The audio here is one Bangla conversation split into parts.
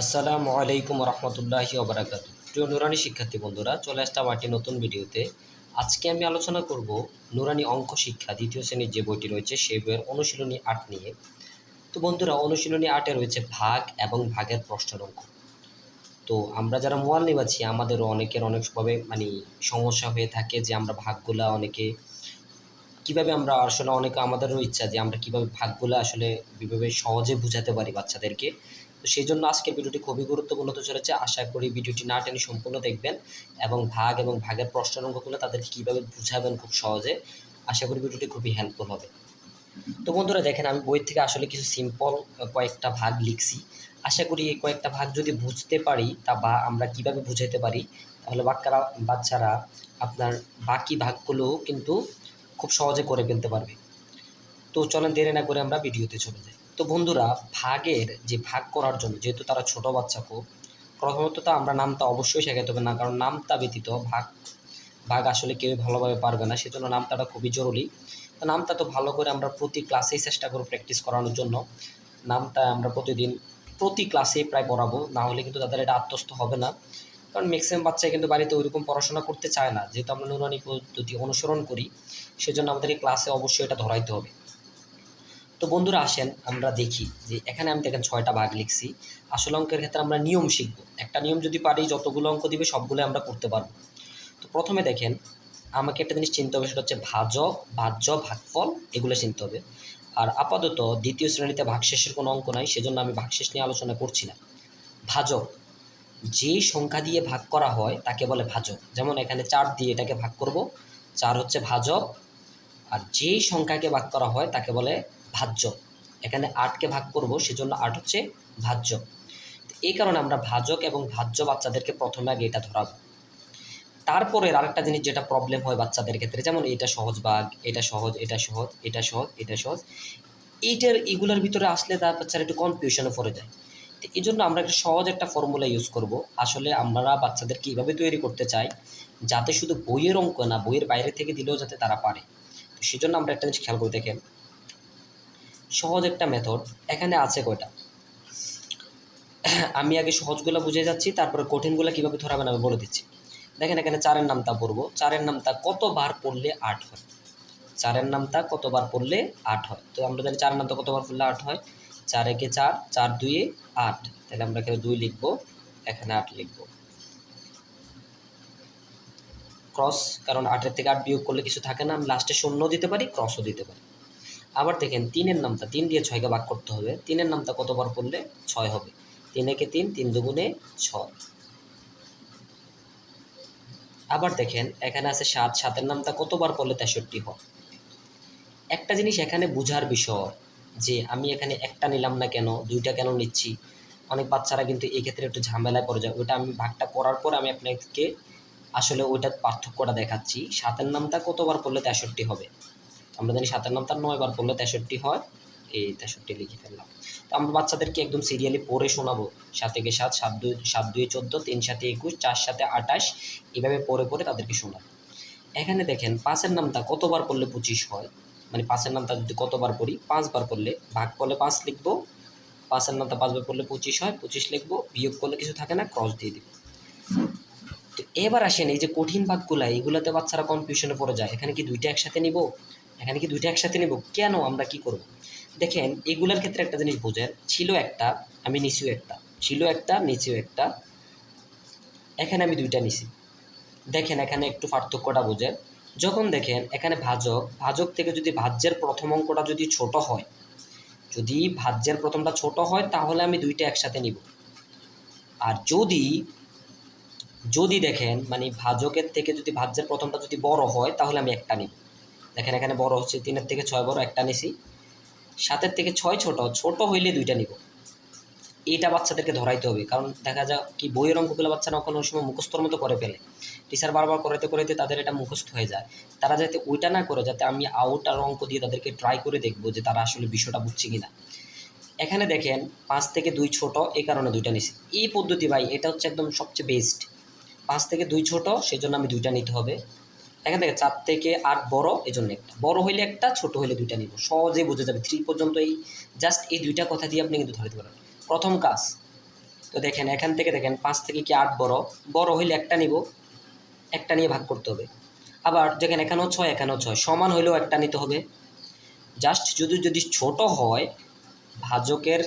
আসসালামু আলাইকুম রহমতুল্লাহি ওবরাকাত প্রিয় নুরানি শিক্ষার্থী বন্ধুরা, চলে আসতাম একটি নতুন ভিডিওতে। আজকে আমি আলোচনা করব নুরানি অঙ্ক শিক্ষা, দ্বিতীয় শ্রেণির যে বইটি রয়েছে, সেই বইয়ের অনুশীলনী আট নিয়ে। তো বন্ধুরা, অনুশীলনী আটে রয়েছে ভাগ এবং ভাগের প্রশ্নের অঙ্ক। তো আমরা যারা মোয়াল্লিম আছি, আমাদেরও অনেকের অনেকভাবে মানে সমস্যা হয়ে থাকে যে আমরা ভাগগুলা অনেকে কীভাবে আমরা আসলে অনেকে আমাদেরও ইচ্ছা যে আমরা কীভাবে ভাগগুলো আসলে কীভাবে সহজে বুঝাতে পারি বাচ্চাদেরকে। তো সেই জন্য আজকের ভিডিওটি খুবই গুরুত্বপূর্ণ। হতে চলেছে, আশা করি ভিডিওটি না টেনে সম্পূর্ণ দেখবেন এবং ভাগ এবং ভাগের প্রশ্নের অঙ্কগুলো তাদেরকে কীভাবে বুঝাবেন খুব সহজে। আশা করি ভিডিওটি খুবই হেল্পফুল হবে। তো বন্ধুরা দেখেন, আমি বই থেকে আসলে কিছু সিম্পল কয়েকটা ভাগ লিখছি। আশা করি এই কয়েকটা ভাগ যদি বুঝতে পারি তা বা আমরা কীভাবে বুঝাইতে পারি, তাহলে বাচ্চারা বাচ্চারা আপনার বাকি ভাগগুলোও কিন্তু খুব সহজে করে ফেলতে পারবে। তো চলেন দেরি না করে আমরা ভিডিওতে চলে যাই। তো বন্ধুরা, ভাগের যে ভাগ করার জন্য, যেহেতু তারা ছোট বাচ্চা খুব, প্রথমত তো আমরা নামটা অবশ্যই শেখাতে হবে না, কারণ নামটা ব্যতীত ভাগ ভাগ আসলে কেউ ভালোভাবে পারবে না, সেজন্য নামতাটা খুবই জরুরি। তো নামটা তো ভালো করে আমরা প্রতি ক্লাসেই চেষ্টা করব প্র্যাকটিস করানোর জন্য। নামটা আমরা প্রতিদিন, প্রতি ক্লাসেই প্রায় পড়াবো, না হলে কিন্তু তাদের এটা আত্মস্থ হবে না। কারণ ম্যাক্সিমাম বাচ্চা কিন্তু বাড়িতে ওইরকম পড়াশোনা করতে চায় না, যেহেতু আমরা নুরানি পদ্ধতি অনুসরণ করি, সেজন্য আমাদেরকে ক্লাসে অবশ্যই এটা ধরাইতে হবে। তো বন্ধুরা আসেন, আমরা দেখি যে এখানে আমি দেখেন ছয়টা ভাগ লিখছি। আসল অঙ্কের ক্ষেত্রে আমরা নিয়ম শিখব। একটা নিয়ম যদি পারি, যতগুলো অঙ্ক দিবে সবগুলো আমরা করতে পারব। তো প্রথমে দেখেন, আমাকে একটা জিনিস চিনতে হবে, সেটা হচ্ছে ভাজক ভাজ্য, ভাগফল, এগুলো চিনতে হবে। আর আপাতত দ্বিতীয় শ্রেণীতে ভাগশেষের কোনো অঙ্ক নাই, সেজন্য আমি ভাগশেষ নিয়ে আলোচনা করছি না। ভাজক যেই সংখ্যা দিয়ে ভাগ করা হয়, তাকে বলে ভাজক। যেমন এখানে চার দিয়ে এটাকে ভাগ করব, চার হচ্ছে ভাজক, আর যেই সংখ্যাকে ভাগ করা হয়, তাকে বলে ভাজ্য। এখানে আটকে ভাগ করব, সেজন্য আট হচ্ছে ভাজ্য। এই কারণে আমরা ভাজক এবং ভাজ্য বাচ্চাদেরকে প্রথমে আগে এটা ধরাবো। তারপরে আরেকটা জিনিস যেটা প্রবলেম হয় বাচ্চাদের ক্ষেত্রে, যেমন এটা সহজ ভাগ এটা সহজ এটা সহজ এটা সহজ এটা সহজ, এইটার এগুলোর ভিতরে আসলে তার বাচ্চারা একটু কনফিউশনে পড়ে যায়। তো এই জন্য আমরা একটা সহজ একটা ফর্মুলা ইউজ করব। আসলে আমরা বাচ্চাদেরকে এইভাবে তৈরি করতে চাই, যাতে শুধু বইয়ের অঙ্ক না, বইয়ের বাইরে থেকে দিলেও যাতে তারা পারে। তো সেই জন্য আমরা একটা জিনিস খেয়াল করে দেখেন সহজ একটা মেথড এখানে আছে কয়টা? আমি আগে সহজগুলো বুঝে যাচ্ছি, তারপরে কঠিনগুলো কীভাবে ধরাবেন আমি বলে দিচ্ছি। দেখেন এখানে চারের নামটা পড়ব। চারের নামটা কতবার পড়লে আট হয়? চারের নামটা কতবার পড়লে আট হয়? তো আমরা জানি চারের নামটা কতবার পড়লে আট হয়? চার একে চার চার দুইয়ে আট। তাহলে আমরা এখানে দুই লিখব, এখানে আট লিখব। ক্রস কারণ আটের থেকে আট বিয়োগ করলে কিছু থাকে না, আমি লাস্টে শূন্য দিতে পারি ক্রসও দিতে পারি। আবার দেখেন তিনের নামটা, তিন দিয়ে ছয়কে ভাগ করতে হবে। তিনের নামটা কতবার পড়লে ছয় হবে? তিন একে তিন তিন দুগুণে ছয়। আবার দেখেন, এখানে আছে সাত, সাতের নামটা কতবার পড়লে তেষট্টি হয়? একটা জিনিস এখানে বুঝার বিষয় যে আমি এখানে একটা নিলাম না কেন, দুইটা কেন নিচ্ছি? অনেক বাচ্চারা কিন্তু এই ক্ষেত্রে একটু ঝামেলায় পড়ে যায়। ওইটা আমি ভাগটা করার পর আমি আপনাকে আসলে ওইটার পার্থক্যটা দেখাচ্ছি। সাতের নামটা কতবার পড়লে তেষট্টি হবে? আমরা জানি সাতের নামটা নয়বার পড়লে তেষট্টি হয়। এই তেষট্টি লিখে ফেললাম। তো আমরা বাচ্চাদেরকে একদম সিরিয়ালি পড়ে শোনাবো। সাত থেকে সাত সাত দুই সাত দুই চোদ্দ, তিন সাথে একুশ, চার সাথে আঠাশ, এভাবে পড়ে পড়ে তাদেরকে শোনাবো। এখানে দেখেন পাঁচের নামটা কতবার পড়লে পঁচিশ হয়? মানে পাঁচের নামটা যদি কতবার পড়ি? পাঁচবার পড়লে ভাগ করলে পাঁচ লিখব। পাঁচের নামটা পাঁচবার পড়লে পঁচিশ হয়, পঁচিশ লিখব, বিয়োগ করলে কিছু থাকে না ক্রস দিয়ে দিব। তো এবার আসেন এই যে কঠিন ভাগগুলো এইগুলোতে বাচ্চারা কনফিউশনে পড়ে যায়। এখানে কি দুইটা একসাথে নিব? এখানে কি দুইটা একসাথে নেব? কেন আমরা কি করব? দেখেন, এগুলোর ক্ষেত্রে একটা জিনিস বোঝেন, ছিল একটা, আমি নিচেও একটা। ছিল একটা নিচেও একটা। এখানে আমি দুইটা নিছি। দেখেন, এখানে একটু পার্থক্যটা বোঝেন। যখন দেখেন, এখানে ভাজক ভাজক থেকে যদি ভাজ্যের প্রথম অঙ্কটা যদি ছোট হয়, যদি ভাজ্যের প্রথমটা ছোট হয়, তাহলে আমি দুইটা একসাথে নিব। আর যদি যদি দেখেন মানে ভাজকের থেকে যদি ভাজ্যের প্রথমটা যদি বড় হয়, তাহলে আমি একটা নিব। দেখেন এখানে বড় হচ্ছে, তিনের থেকে ছয় বড় একটা নিছি। সাতের থেকে ছয় ছোট ছোট হইলে দুইটা নিব। এইটা বাচ্চাদেরকে ধরাইতে হবে, কারণ দেখা যায় কি বইয়ের অঙ্কগুলো বাচ্চারা কোনো সময় মুখস্থর মতো করে ফেলে। টিচার বারবার করাতে করাতে তাদের এটা মুখস্থ হয়ে যায়। তারা যাতে ওইটা না করে, যাতে আমি আউট আর অঙ্ক দিয়ে তাদেরকে ট্রাই করে দেখব যে তারা আসলে বিষয়টা বুঝছে কিনা। এখানে দেখেন পাঁচ থেকে দুই ছোট, এই কারণে দুইটা নিছি। এই পদ্ধতি ভাই, এটা হচ্ছে একদম সবচেয়ে বেস্ট পাঁচ থেকে দুই ছোট সেই জন্য আমি দুইটা নিতে হবে। এখান থেকে চার থেকে আট বড় এই জন্য একটা। বড় হইলে একটা, ছোট হইলে দুইটা নিব। সহজেই বুঝে যাবে থ্রি পর্যন্ত এই, জাস্ট এই দুইটা কথা দিয়ে আপনি কিন্তু ধরে দিতে প্রথম কাজ, তো দেখেন এখান থেকে দেখেন পাঁচ থেকে কি আট বড়? বড় হইলে একটা নিব, একটা নিয়ে ভাগ করতে হবে। আবার দেখেন এখানেও ছয় এখানেও ছয়, সমান হইলেও একটা নিতে হবে। জাস্ট যদি যদি ছোট হয়, ভাজকের,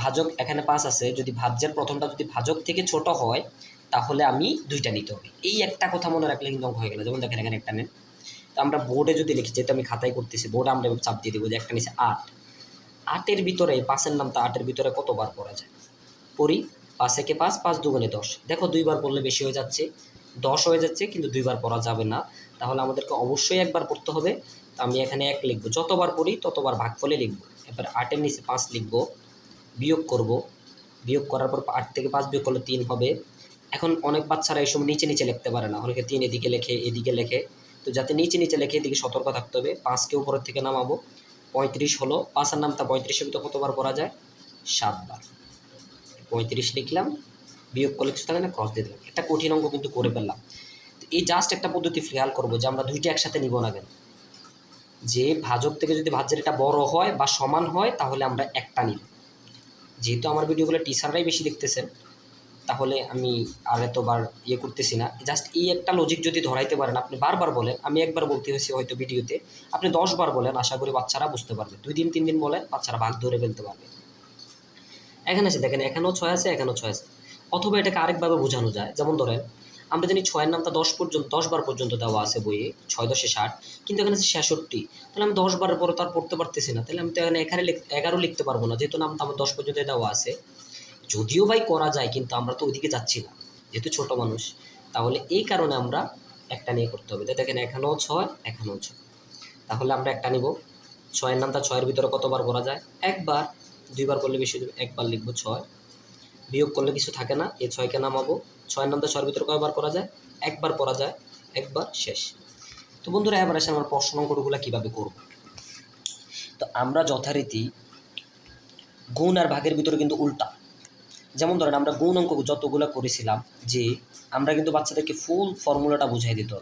ভাজক এখানে পাঁচ আছে, যদি ভাজ্যের প্রথমটা যদি ভাজক থেকে ছোট হয় তাহলে আমি দুইটা নিতে হবে। এই একটা কথা মনে রাখলে কিন্তু অঙ্ক হয়ে গেল। যেমন দেখেন এখানে একটা নেন। তো আমরা বোর্ডে যদি লিখি, যেহেতু আমি খাতায় করতেছি বোর্ডে আমরা চাপ দিয়ে দেবো যে একটা নিচে আট। আটের ভিতরে পাঁচের নামটা আটের ভিতরে কতবার পড়া যায়? পড়ি, পাঁচ একে পাঁচ পাঁচ দুগুণে দশ। দেখো দুইবার পড়লে বেশি হয়ে যাচ্ছে। দশ হয়ে যাচ্ছে, কিন্তু দুইবার পড়া যাবে না। তাহলে আমাদেরকে অবশ্যই একবার পড়তে হবে। তো আমি এখানে এক লিখব। যতবার পড়ি, ততবার ভাগফলে লিখব। এবার আটের নিচে পাঁচ লিখব। বিয়োগ করব। বিয়োগ করার পর আট থেকে পাঁচ বিয়োগ করলে তিন হবে। এখন অনেক বাচ্চারা এই সময় নিচে নিচে লিখতে পারে না। অনেকে তিন এদিকে লেখে এদিকে লেখে। তো যাতে নিচে নিচে লেখে, এদিকে সতর্ক থাকতে হবে। পাঁচকে উপরের থেকে নামাবো। পঁয়ত্রিশ হলো, পাঁচের নামটা পঁয়ত্রিশের ভিতরে কতবার পড়া যায়? সাতবার। পঁয়ত্রিশ লিখলাম, বিয়োগ করলে কিছু থাকে না ক্রস দিয়ে দিলাম। একটা কঠিন অঙ্ক কিন্তু করে ফেললাম। এই জাস্ট একটা পদ্ধতি খেয়াল করব যে আমরা দুইটা একসাথে নিব না কেন? যে ভাজক থেকে যদি ভাজ্যের এটা বড় হয় বা সমান হয়, তাহলে আমরা একটা নিব। যেহেতু আমার ভিডিওগুলো টিচাররাই বেশি দেখতেছেন তাহলে আমি আর এতবার ইয়ে করতেছি না। জাস্ট এই একটা লজিক যদি ধরাইতে পারেন, আপনি বারবার বলেন, আমি একবার বলতে হয়েছি হয়তো ভিডিওতে, আপনি দশবার বলেন, আশা করি বাচ্চারা বুঝতে পারবে। দুই দিন, তিন দিন বলেন, বাচ্চারা ভাগ ধরে ফেলতে পারবে। এখানে আছে দেখেন, এখানেও ছয় আছে, এখানেও ছয় আছে। অথবা এটাকে আরেকভাবে বোঝানো যায়। যেমন ধরেন, আমরা জানি ছয়ের নামটা দশ পর্যন্ত দশ বার পর্যন্ত দেওয়া আছে বইয়ে, ছয় দশে ষাট, কিন্তু এখানে আছে ছেষট্টি। তাহলে আমি দশ বারের পরে তো আর পড়তে পারতেছি না। তাহলে আমি তো এখানে এখানে এগারো লিখতে পারব না, যেহেতু নামটা আমার দশ পর্যন্ত দেওয়া আছে। যদিও ভাই করা যায়, কিন্তু আমরা তো ওইদিকে যাচ্ছি না। যেহেতু ছোট মানুষ, তাহলে এই কারণে আমরা একটা নিয়ে করতে হবে। দেখেন, এখানেও ছয় এখানেও ছয়। তাহলে আমরা একটা নিব। ছয়ের নামটা ছয়ের ভিতরে কতবার করা যায়? একবার, দুইবার করলে বেশি একবার লিখব ছয়। বিয়োগ করলে কিছু থাকে না। এই ছয়কে নামাবো। ছয়ের নামটা ছয়ের ভিতরে কয়বার করা যায়? একবার করা যায়। একবার শেষ। তো বন্ধুরা, এবার আসে আমরা প্রশ্ন অঙ্কগুলো কীভাবে করব? তো আমরা যথারীতি গুণ আর ভাগের ভিতরে কিন্তু উল্টা। যেমন ধরেন আমরা গুণ অঙ্ক যতগুলো করেছিলাম, যে আমরা কিন্তু বাচ্চাদেরকে ফুল ফর্মুলাটা বুঝাই দিতে।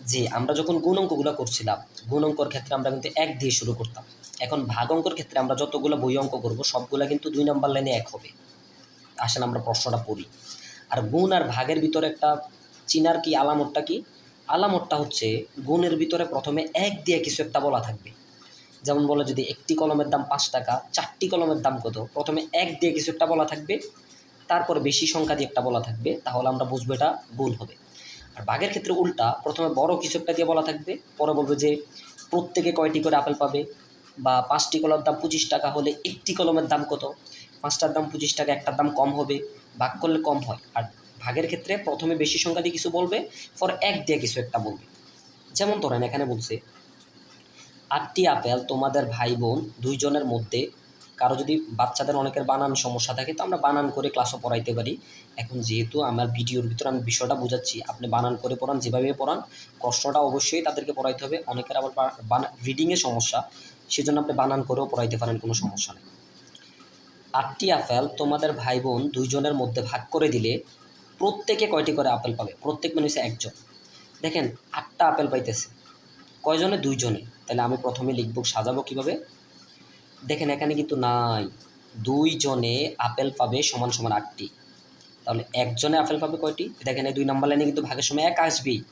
যে আমরা যখন গুণ অঙ্কগুলো করছিলাম গুণ অঙ্কর ক্ষেত্রে আমরা কিন্তু এক দিয়ে শুরু করতাম। এখন ভাগ অঙ্কর ক্ষেত্রে আমরা যতগুলো বই অঙ্ক করব, সবগুলো কিন্তু দুই নাম্বার লাইনে এক হবে। আসেন আমরা প্রশ্নটা পড়ি। আর গুণ আর ভাগের ভিতরে একটা চিনার কি আলামতটা কি? আলামতটা হচ্ছে, গুণের ভিতরে প্রথমে এক দিয়ে কিছু একটা বলা থাকবে। যেমন বলে যদি একটি কলমের দাম পাঁচ টাকা, চারটি কলমের দাম কত? প্রথমে এক দিয়ে কিছু একটা বলা থাকবে, তারপর বেশি সংখ্যা দিয়ে একটা বলা থাকবে, তাহলে আমরা বুঝব এটা ভুল হবে। আর বাঘের ক্ষেত্রে উল্টা, প্রথমে বড় কিছু একটা দিয়ে বলা থাকবে, পরে বলবে যে প্রত্যেকে কয়টি করে আপেল পাবে? বা পাঁচটি কলমের দাম পঁচিশ টাকা হলে একটি কলমের দাম কত? পাঁচটার দাম পঁচিশ টাকা, একটার দাম কম হবে, ভাগ করলে কম হয়। আর ভাগের ক্ষেত্রে প্রথমে বেশি সংখ্যা দিয়ে কিছু বলবে, পর এক দিয়ে কিছু একটা বলবে। যেমন ধরেন এখানে বলছে আটটি আপেল তোমাদের ভাই বোন দুইজনের মধ্যে, কারও যদি বাচ্চাদের অনেকের বানান সমস্যা থাকে, তো আমরা বানান করে ক্লাসও পড়াইতে পারি। এখন যেহেতু আমার ভিডিওর ভিতরে আমি বিষয়টা বোঝাচ্ছি, আপনি বানান করে পড়ান, যেভাবে পড়ান, প্রশ্নটা অবশ্যই তাদেরকে পড়াইতে হবে। অনেকের আবার রিডিংয়ে সমস্যা, সেজন্য আপনি বানান করেও পড়াইতে পারেন, কোনো সমস্যা নেই। আটটি আপেল তোমাদের ভাই বোন দুইজনের মধ্যে ভাগ করে দিলে প্রত্যেকে কয়টি করে আপেল পাবে? প্রত্যেক মানে হচ্ছে একজন। দেখেন, আটটা আপেল পাইতেছে। কয়জনে? দুইজনে। তাহলে আমি প্রথমে লিখব, সাজাবো কীভাবে? দেখেন, এখানে কিন্তু নাই। দুইজনে আপেল পাবে সমান সমান আটটি। তাহলে একজনে আপেল পাবে কয়টি? দেখেন, এই দুই নাম্বার লাইনে কিন্তু ভাগের সময় এক আসবেই।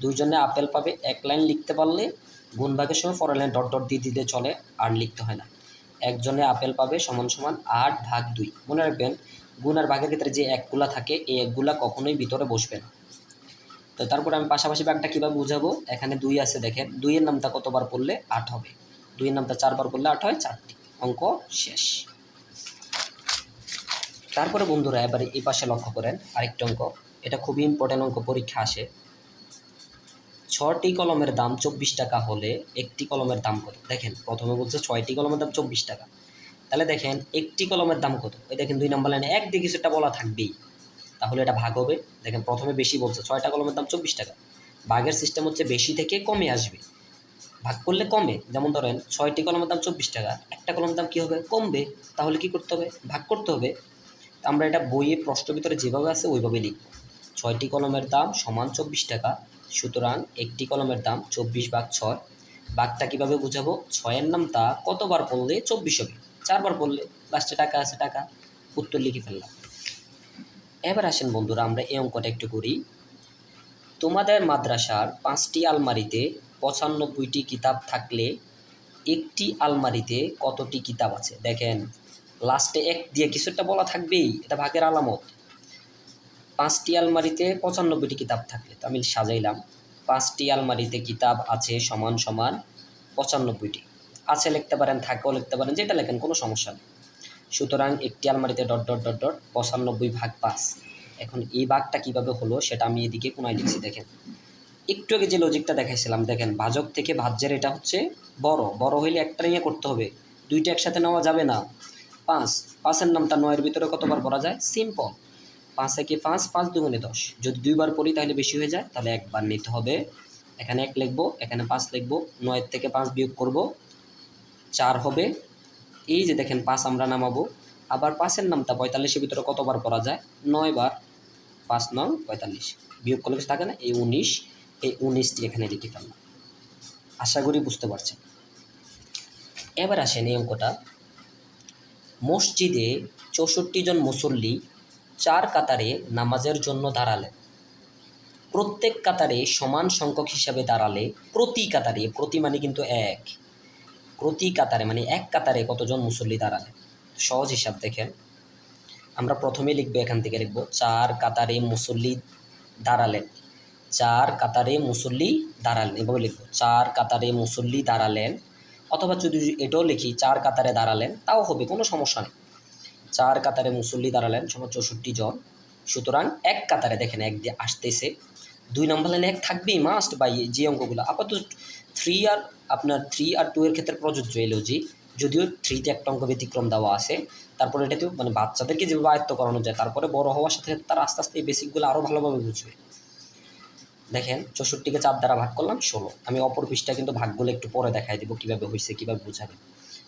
দুইজনে আপেল পাবে, এক লাইন লিখতে পারলে গুণ ভাগের সময় পরের লাইন ডট ডট দিয়ে দিতে চলে, আর লিখতে হয় না। একজনে আপেল পাবে সমান সমান আট ভাগ দুই। মনে রাখবেন, গুণ আর ভাগের ক্ষেত্রে যে একগুলা থাকে, এই একগুলা কখনোই ভিতরে বসবে না। তো তারপর আমি পাশাপাশি ব্যাগটা কীভাবে বুঝাবো? এখানে দুই আছে দেখেন। দুইয়ের নামটা কতবার পড়লে আট হবে? দুইয়ের নামটা চারবার করলে আট হয় চারটি। অঙ্ক শেষ। তারপরে বন্ধুরা, এবারে এই পাশে লক্ষ্য করেন আরেকটি অঙ্ক। এটা খুবই ইম্পর্টেন্ট অঙ্ক, পরীক্ষা আসে। ছটি কলমের দাম চব্বিশ টাকা হলে একটি কলমের দাম কত? দেখেন, প্রথমে বলছে ছয়টি কলমের দাম চব্বিশ টাকা। তাহলে দেখেন, একটি কলমের দাম কত? ওই দেখেন দুই নম্বর লাইনে এক দিকে সেটা বলা থাকবেই। তাহলে এটা ভাগ হবে। দেখেন, প্রথমে বেশি বলছে, ছয়টা কলমের দাম চব্বিশ টাকা। ভাগের সিস্টেম হচ্ছে বেশি থেকে কমে আসবে। ভাগ করলে কমে, যেমন ধরেন, ছয়টি কলমের দাম চব্বিশ টাকা, একটা কলমের দাম কী হবে? কমবে। তাহলে কি করতে হবে? ভাগ করতে হবে। আমরা এটা বইয়ে প্রশ্ন ভিতরে যেভাবে আছে ওইভাবে লিখব। ছয়টি কলমের দাম সমান চব্বিশ টাকা, সুতরাং একটি কলমের দাম চব্বিশ ভাগ ছয়। বাঘটা কীভাবে বুঝাবো? ছয়ের নামটা কতবার পড়লে চব্বিশ হবে? চারবার পড়লে, লাস্টে টাকা আছে টাকা। উত্তর লিখে ফেললাম। এবার আসেন বন্ধুরা, আমরা এই অঙ্কটা একটু করি। তোমাদের মাদ্রাসার পাঁচটি আলমারিতে পঁচানব্বইটি কিতাব থাকলে একটি আলমারিতে কতটি কিতাব আছে? দেখেন লাস্টে এক দিয়ে কিছু একটা বলা থাকবেই, এটা ভাগের আলামত। পাঁচটি আলমারিতে পঁচানব্বইটি কিতাব থাকলে, তো আমি সাজাইলাম, পাঁচটি আলমারিতে কিতাব আছে সমান সমান পঁচানব্বইটি। আছে লিখতে পারেন, থাকেও লিখতে পারেন, যেটা লেখেন কোনো সমস্যা নেই। সুতরাং একটি আলমারিতে ডট ডট ডট ডট, পঁচানব্বই ভাগ পাঁচ। এখন এই ভাগটা কীভাবে হলো সেটা আমি এদিকে কোনায় লিখছি, দেখেন। একটু আগে যে লজিকটা দেখাইছিলাম, দেখেন, ভাজক থেকে ভাজ্যের এটা হচ্ছে বড়। বড় হইলে একটা নিয়ে করতে হবে। দুইটা একসাথে নেওয়া যাবে না। পাঁচ, পাঁচের নামটা নয়ের ভিতরে কতবার পড়া যায়? সিম্পল। পাঁচ একে পাঁচ পাঁচ দুগুণে দশ। যদি দুইবার পড়ি তাহলে বেশি হয়ে যায়, তাহলে একবার নিতে হবে। এখানে এক লিখব, এখানে পাঁচ লিখব, নয়ের থেকে পাঁচ বিয়োগ করব, চার হবে এই যে দেখেন পাঁচ আমরা নামাবো, আবার পাঁচের নামটা পঁয়তাল্লিশের ভিতরে কতবার পড়া যায়? নয় বার পাঁচ নয় পঁয়তাল্লিশ। বিয়োগ করলে থাকে না? এই উনিশ, এই উনিশটি এখানে লিখে ফেললাম। আশা করি বুঝতে পারছেন। এবার আসেন এই অঙ্কটা। মসজিদে চৌষট্টি জন মুসল্লি চার কাতারে নামাজের জন্য দাঁড়ালেন প্রত্যেক কাতারে সমান সংখ্যক হিসাবে দাঁড়ালে প্রতি কাতারে, প্রতি মানে কিন্তু এক। প্রতি কাতারে মানে এক কাতারে কতজন মুসল্লি দাঁড়ালেন সহজ হিসাব দেখেন। আমরা প্রথমে লিখব এখান থেকে লিখব, চার কাতারে মুসল্লি দাঁড়ালেন। চার কাতারে মুসল্লি দাঁড়ালেন, এভাবে লিখব। চার কাতারে মুসল্লি দাঁড়ালেন, অথবা যদি এটাও লিখি, চার কাতারে দাঁড়ালেন, তাও হবে, কোনো সমস্যা নেই। চার কাতারে মুসল্লি দাঁড়ালেন, সমান চৌষট্টি জন। সুতরাং এক কাতারে দেখেন, এক দিয়ে আসতেছে। দুই নম্বর লাইনে এক থাকবেই, মাস্ট বাই, যে অঙ্কগুলো। আপাতত থ্রি আর, আপনার থ্রি আর টু এর ক্ষেত্রে প্রযোজ্য এই লজিক যদিও থ্রিতে একটা অঙ্ক ব্যতিক্রম দেওয়া আছে। তারপরে এটাতেও মানে বাচ্চাদেরকে যেভাবে আয়ত্ত করানো যায়, তারপরে বড় হওয়ার সাথে সাথে তারা আস্তে আস্তে এই বেসিকগুলো আরও ভালোভাবে বুঝবে। দেখেন, চৌষট্টিকে চার দ্বারা ভাগ করলাম, ষোলো। আমি অপর পৃষ্ঠা কিন্তু ভাগগুলো একটু পরে দেখাই দেবো, কীভাবে হয়েছে কীভাবে বোঝাবে।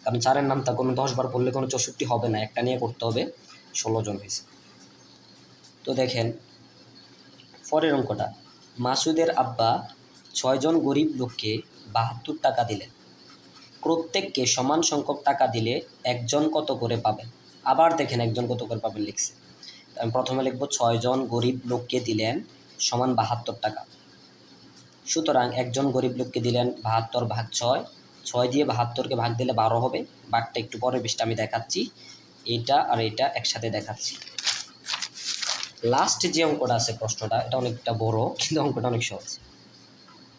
কারণ চারের নামটা কোনো দশ বার পড়লে কোনো চৌষট্টি হবে না, একটা নিয়ে করতে হবে, ষোলো জন হয়েছে তো দেখেন, পরের অঙ্কটা, মাসুদের আব্বা ছয়জন গরিব লোককে বাহাত্তর টাকা দিলেন। প্রত্যেককে সমান সংখ্যক টাকা দিলে একজন কত করে পাবেন? আবার দেখেন একজন কত করে পাবেন লিখছে। আমি প্রথমে লিখব ছয়জন গরিব লোককে দিলেন সমান বাহাত্তর টাকা। সুতরাং একজন গরিব লোককে দিলেন বাহাত্তর ভাগ ছয়। ছয় দিয়ে বাহাত্তরকে ভাগ দিলে বারো হবে। বাঘটা একটু পরে বেশটা আমি দেখাচ্ছি। এটা আর এটা একসাথে দেখাচ্ছি। লাস্ট যে অঙ্কটা আছে প্রশ্নটা, এটা অনেকটা বড়, কিন্তু অঙ্কটা অনেক সহজ।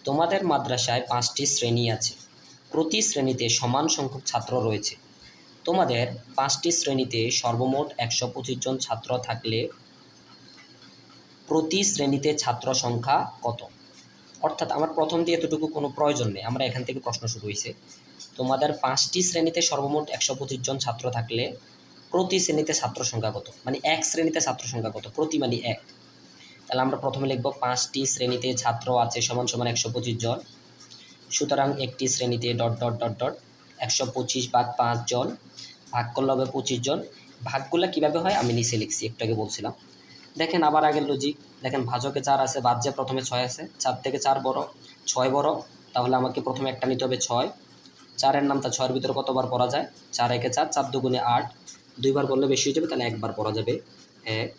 তোমাদের মাদ্রাসায় পাঁচটি শ্রেণি আছে। প্রতি শ্রেণীতে সমান সংখ্যক ছাত্র রয়েছে। তোমাদের পাঁচটি শ্রেণীতে সর্বমোট একশো পঁচিশ জন ছাত্র থাকলে প্রতি শ্রেণীতে ছাত্র সংখ্যা কত? অর্থাৎ আমার প্রথম দিয়ে এতটুকু কোনো প্রয়োজন নেই। আমরা এখান থেকে প্রশ্ন শুরু হয়েছে। তোমাদের পাঁচটি শ্রেণীতে সর্বমোট একশো পঁচিশ জন ছাত্র থাকলে প্রতি শ্রেণীতে ছাত্র সংখ্যা কত? মানে এক শ্রেণীতে ছাত্র সংখ্যা কত? প্রতি মানে এক। তাহলে আমরা প্রথমে লিখব পাঁচটি শ্রেণীতে ছাত্র আছে সমান সমান একশো পঁচিশ জন। সুতরাং একটি শ্রেণীতে ডট ডট ডট ডট একশো পঁচিশ ভাগ পাঁচ জন, ভাগ করলে হবে পঁচিশ জন। ভাগগুলো কীভাবে হয়? আমি নিচে লিখছি, একটু আগে বলছিলাম। দেখেন আবার আগের লজিক দেখেন ভাজকে চার আছে বাজ্যে প্রথমে ছয় আছে, চার থেকে চার বড়, ছয় বড়, তাহলে আমাকে প্রথমে একটা নিতে হবে ছয়। চারের নামটা ছয়ের ভিতরে কতবার পড়া যায়? চার একে চার চার দুগুণে আট। দুইবার করলে বেশি হয়ে যাবে, তাহলে একবার পড়া যাবে। এক,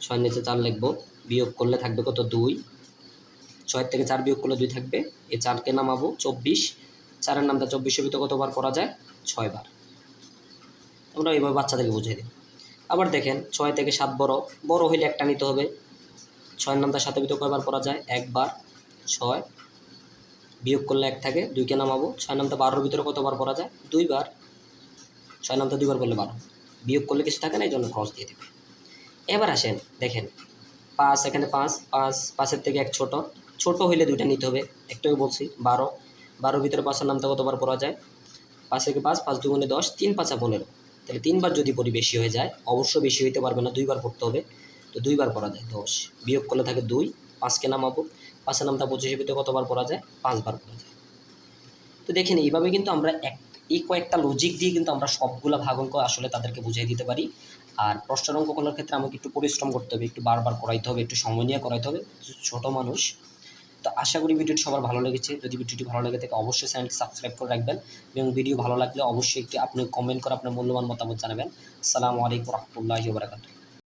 ছয়ের নিচে চার লিখব। বিয়োগ করলে থাকবে কত? দুই। ছয়ের থেকে চার বিয়োগ করলে দুই থাকবে। এই চারকে নামাবো চব্বিশ। চারের নামটা চব্বিশের ভিতরে কতবার পড়া যায়? ছয়বার। আমরা এইভাবে বাচ্চাদেরকে বুঝিয়ে দিই আবার দেখেন, ছয় থেকে সাত বড়। বড় হইলে একটা নিতে হবে। ছয়ের নামটার সাথে ভিতরে কয়বার পড়া যায়? একবার। ছয়। বিয়োগ করলে এক থাকে। দুইকে নামাবো। ছয় নামটা বারোর ভিতরে কতবার পড়া যায়? দুইবার। ছয় নামটা দুইবার করলে বারো। বিয়োগ করলে কিছু থাকে না এই জন্য ক্রস দিয়ে দেবে। এবার আসেন, দেখেন পাঁচ এখানে পাঁচ পাঁচ, পাঁচের থেকে এক ছোট। ছোট হইলে দুইটা নিতে হবে একটাই বলছি বারো। বারোর ভিতরে পাঁচের নামটা কতবার পড়া যায়? পাঁচ থেকে পাঁচ পাঁচ দুগুণে দশ, তিন পাঁচা পনেরো। তাহলে তিনবার যদি পড়ি বেশি হয়ে যায় অবশ্য বেশি হইতে পারবে না, দুইবার পড়তে হবে। তো দুইবার পড়া যায়, দশ। বিয়োগ করলে থাকে দুই, পাঁচকে নামাবো। পাঁচের নামটা পঁচিশের ভিতরে কতবার পড়া যায়? পাঁচবার পড়া যায়। তো দেখেন, এইভাবে কিন্তু আমরা এক, এই কয়েকটা লজিক দিয়ে কিন্তু আমরা সবগুলো ভাগ অঙ্ক আসলে তাদেরকে বুঝিয়ে দিতে পারি। আর প্রশ্নের অঙ্ক করার ক্ষেত্রে আমাকে একটু পরিশ্রম করতে হবে, একটু বারবার করাইতে হবে, একটু সময় নিয়ে করাইতে হবে। ছোট মানুষ, তো আশা করি ভিডিওটি সবার ভালো লেগেছে। যদি ভিডিওটি ভালো লেগে থাকে, অবশ্যই চ্যানেলটি সাবস্ক্রাইব করে রাখবেন এবং ভিডিও ভালো লাগলে অবশ্যই একটি আপনি কমেন্ট করে আপনার মূল্যবান মতামত জানাবেন। আসসালামু আলাইকুম রহমতুল্লাহ বারাকাতুহু।